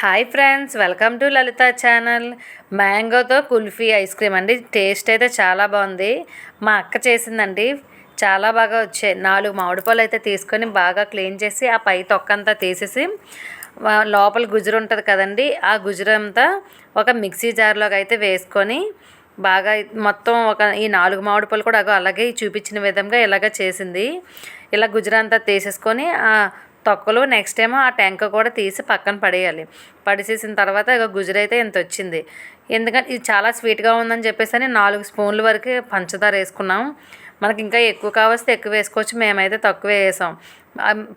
Hi friends welcome to Lalitha channel. మ్యాంగోతో kulfi ice cream అండి. Taste అయితే చాలా బాగుంది. మా అక్క చేసిందండి. చాలా బాగా వచ్చాయి. నాలుగు మామిడి పళ్ళు అయితే తీసుకొని బాగా క్లీన్ చేసి ఆ పై తొక్కంతా తీసేసి లోపల గుజరు ఉంటుంది కదండి ఆ గుజరంతా ఒక మిక్సీ జార్లోకి అయితే వేసుకొని బాగా మొత్తం ఒక ఈ నాలుగు మామిడి పళ్ళు కూడా అగో అలాగే చూపించిన విధంగా ఇలాగ చేసింది. ఇలా గుజరంతా తీసేసుకొని ఆ తొక్కలు నెక్స్ట్ ఏమో ఆ టెంక కూడా తీసి పక్కన పడేయాలి. పడిసేసిన తర్వాత ఇక గుజరైతే అయితే ఇంత వచ్చింది. ఎందుకంటే ఇది చాలా స్వీట్గా ఉందని చెప్పేసి అని నాలుగు స్పూన్ల వరకు పంచదార వేసుకున్నాం. మనకి ఇంకా ఎక్కువ కావస్తే ఎక్కువ వేసుకోవచ్చు. మేమైతే తక్కువే వేసాం.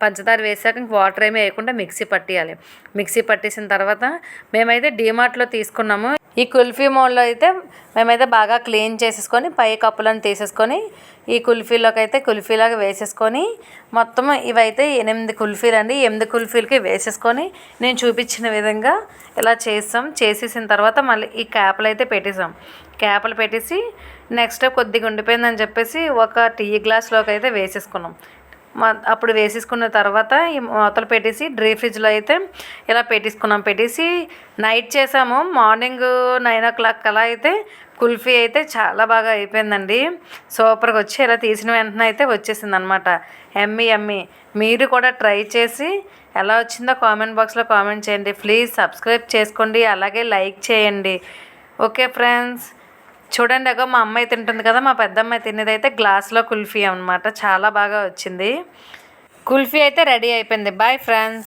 పంచదార వేసాక ఇంక వాటర్ ఏమి వేయకుండా మిక్సీ పట్టేయాలి. మిక్సీ పట్టేసిన తర్వాత మేమైతే డీమార్ట్లో తీసుకున్నాము. ఈ కుల్ఫీ మోడ్లో అయితే మేమైతే బాగా క్లీన్ చేసేసుకొని పై కప్పులను తీసేసుకొని ఈ కుల్ఫీలోకి అయితే కుల్ఫీలాగా వేసేసుకొని మొత్తం ఇవైతే ఎనిమిది కుల్ఫీలు అండి. ఎనిమిది కుల్ఫీలకి వేసేసుకొని నేను చూపించిన విధంగా ఇలా చేస్తాం. చేసేసిన తర్వాత మళ్ళీ ఈ క్యాప్లు అయితే పెట్టేసాం. క్యాప్లు పెట్టేసి నెక్స్ట్ కొద్దిగా ఉండిపోయిందని చెప్పేసి ఒక టీ గ్లాస్లోకి అయితే వేసేసుకున్నాం. అప్పుడు వేసేసుకున్న తర్వాత ఈ మూతలు పెట్టేసి డ్రీ ఫ్రిడ్జ్లో అయితే ఇలా పెట్టేసుకున్నాం. పెట్టేసి నైట్ చేసాము. మార్నింగ్ నైన్ ఓ క్లాక్ అలా అయితే కుల్ఫీ అయితే చాలా బాగా అయిపోయిందండి. సూపర్గా వచ్చి ఇలా తీసిన వెంటనే అయితే వచ్చేసింది అనమాట ఎమ్మి ఎమ్మి. మీరు కూడా ట్రై చేసి ఎలా వచ్చిందో కామెంట్ బాక్స్లో కామెంట్ చేయండి. ప్లీజ్ సబ్స్క్రైబ్ చేసుకోండి. అలాగే లైక్ చేయండి. Okay friends. చూడండి అగో మా అమ్మాయి తింటుంది కదా మా పెద్దమ్మాయి తినేది అయితే గ్లాస్లో కుల్ఫీ అనమాట చాలా బాగా వచ్చింది. కుల్ఫీ అయితే రెడీ అయిపోయింది. Bye friends